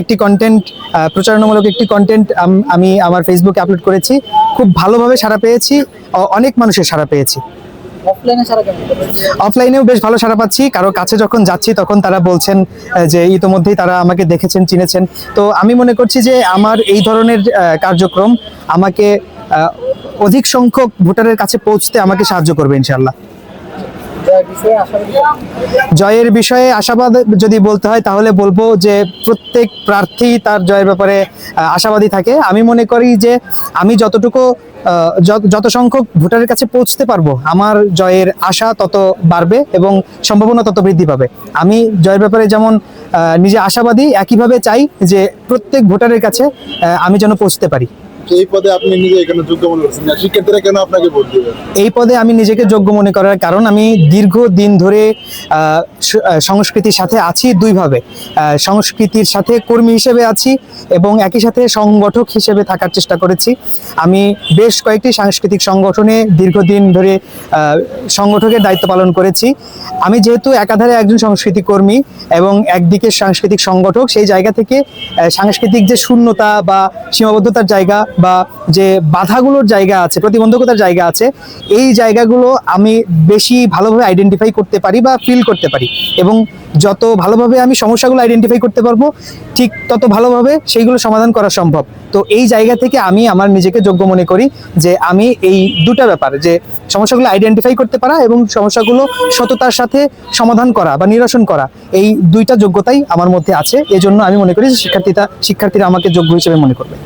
একটি কন্টেন্ট প্রচারণামূলক একটি কন্টেন্ট আমি আমার ফেসবুকে আপলোড করেছি। খুব ভালোভাবে সাড়া পেয়েছি অনেক মানুষের সাড়া পেয়েছি। অফলাইনে অফলাইনেও বেশ ভালো সাড়া পাচ্ছি কারও কাছে যখন যাচ্ছি তখন তারা বলছেন যে ইতোমধ্যেই তারা আমাকে দেখেছেন চিনেছেন। তো আমি মনে করছি যে আমার এই ধরনের কার্যক্রম আমাকে অধিক সংখ্যক ভোটারের কাছে পৌঁছতে আমাকে সাহায্য করবে ইনশাল্লাহ জয় বিষয়ে আশা করি জয়ের বিষয়ে আশাবাদ যদি বলতে হয়, তাহলে বলব যে প্রত্যেক প্রার্থী তার জয়ের ব্যাপারে আশাবাদী থাকে। আমি মনে করি যে আমি যতটুকু যত- সংখ্যক ভোটারের কাছে পৌঁছতে পারব, আমার জয়ের আশা তত বাড়বে এবং সম্ভাবনা তত বৃদ্ধি পাবে। আমি জয়ের ব্যাপারে যেমন নিজে আশাবাদী, একইভাবে চাই যে প্রত্যেক ভোটারের কাছে আমি যেন পৌঁছতে পারি। এই পদে আপনি নিজে এখানে যোগ্য মনে করছেন। না শিক্ষার্থীরা কেন আপনাকে ভোট এই পদে আমি নিজেকে যোগ্য মনে করার কারণ আমি দীর্ঘ দিন ধরে সংস্কৃতির সাথে আছি দুইভাবে। সংস্কৃতির সাথে কর্মী হিসেবে আছি এবং একই সাথে সংগঠক হিসেবে থাকার চেষ্টা করেছি। আমি বেশ কয়েকটি সাংস্কৃতিক সংগঠনে দীর্ঘদিন ধরে সংগঠকের দায়িত্ব পালন করেছি। আমি যেহেতু একাধারে একজন সংস্কৃতি কর্মী এবং একদিকে সাংস্কৃতিক সংগঠক, সেই জায়গা থেকে সাংস্কৃতিক যে শূন্যতা বা সীমাবদ্ধতার জায়গা বা যে বাধাগুলোর জায়গা আছে, প্রতিবন্ধকতার জায়গা আছে, এই জায়গাগুলো আমি বেশি ভালোভাবে আইডেন্টিফাই করতে পারি বা ফিল করতে পারি। এবং যত ভালোভাবে আমি সমস্যাগুলো আইডেন্টিফাই করতে পারব, ঠিক তত ভালোভাবে সেইগুলো সমাধান করা সম্ভব। তো এই জায়গা থেকে আমি আমার নিজেকে যোগ্য মনে করি যে আমি এই দুটা ব্যাপার, যে সমস্যাগুলো আইডেন্টিফাই করতে পারা এবং সমস্যাগুলো সততার সাথে সমাধান করা বা নিরসন করা, এই দুইটা যোগ্যতাই আমার মধ্যে আছে। এজন্য আমি মনে করি যে শিক্ষার্থীরা শিক্ষার্থীরা আমাকে যোগ্য হিসেবে মনে করবে।